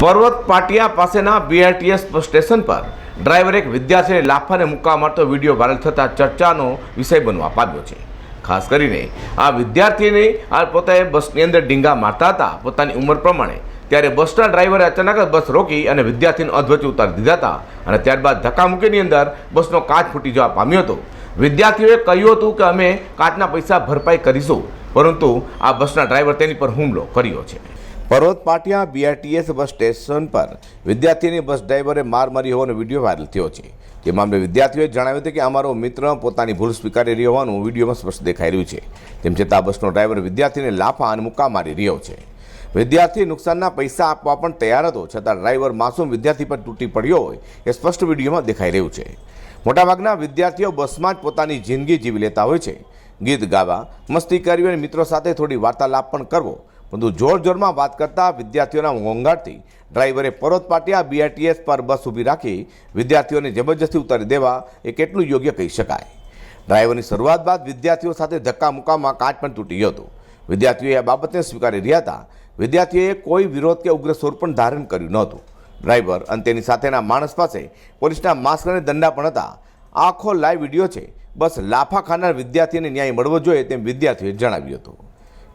પર્વત પાટિયા પાસેના BRTS station પર ડ્રાઈવર એક વિદ્યાર્થીને લાફાને મુક્કા મારતો વીડિયો વાયરલ થતાં ચર્ચાનો વિષય બનવા પામ્યો છે. ખાસ કરીને આ વિદ્યાર્થીને આ પોતે બસની અંદર ડીંગા મારતા હતા. પોતાની ઉંમર પ્રમાણે ત્યારે બસના ડ્રાઈવરે અચાનક જ બસ રોકી અને વિદ્યાર્થીને અધવચ્ચે ઉતારી દીધા હતા અને ત્યારબાદ ધક્કામુક્કીની અંદર બસનો કાચ ફૂટી જવા પામ્યો હતો. વિદ્યાર્થીઓએ કહ્યું હતું કે અમે કાચના પૈસા ભરપાઈ કરીશું, પરંતુ આ બસના ડ્રાઈવર તેની પર હુમલો કર્યો છે. પર્વત પાટિયા બીઆરટીએસ બસ સ્ટેશન પર વિદ્યાર્થીની બસ ડ્રાઈવરે માર મારી હોવાનો વીડિયો વાયરલ થયો છે. તે મામલે વિદ્યાર્થીઓએ જણાવ્યું હતું કે અમારો મિત્ર પોતાની ભૂલ સ્વીકારી રહ્યો હોવાનું વિડીયોમાં સ્પષ્ટ દેખાઈ રહ્યું છે. તેમ છતાં બસનો ડ્રાઈવર વિદ્યાર્થીને લાફા અને મુક્કા મારી રહ્યો છે. વિદ્યાર્થી નુકસાનના પૈસા આપવા પણ તૈયાર હતો, છતાં ડ્રાઈવર માસૂમ વિદ્યાર્થી પર તૂટી પડ્યો હોય એ સ્પષ્ટ વિડીયોમાં દેખાઈ રહ્યું છે. મોટાભાગના વિદ્યાર્થીઓ બસમાં જ પોતાની જિંદગી જીવી લેતા હોય છે. ગીત ગાવા, મસ્તી કરવી અને મિત્રો સાથે થોડી વાર્તાલાપ પણ કરવો પરંતુ જોરજોરમાં વાત કરતા વિદ્યાર્થીઓના ઘોંઘાટથી ડ્રાઈવરે પરત પાટ્યા બીઆરટીએસ પર બસ ઊભી રાખી વિદ્યાર્થીઓને જબરજસ્તી ઉતારી દેવા એ કેટલું યોગ્ય કહી શકાય. ડ્રાઈવરની શરૂઆત બાદ વિદ્યાર્થીઓ સાથે ધક્કા મુક્કામાં કાચ પણ તૂટી હતો. વિદ્યાર્થીઓએ આ બાબતને સ્વીકારી રહ્યા હતા. વિદ્યાર્થીઓએ કોઈ વિરોધ કે ઉગ્ર સ્વરૂપ પણ ધારણ કર્યું નહોતું. ડ્રાઈવર અને તેની સાથેના માણસ પાસે પોલીસના માસ્ક અને દંડા પણ હતા. આખો લાઈવ વીડિયો છે. બસ લાફા ખાનાર વિદ્યાર્થીને ન્યાય મળવો જોઈએ તેમ વિદ્યાર્થીઓએ જણાવ્યું હતું.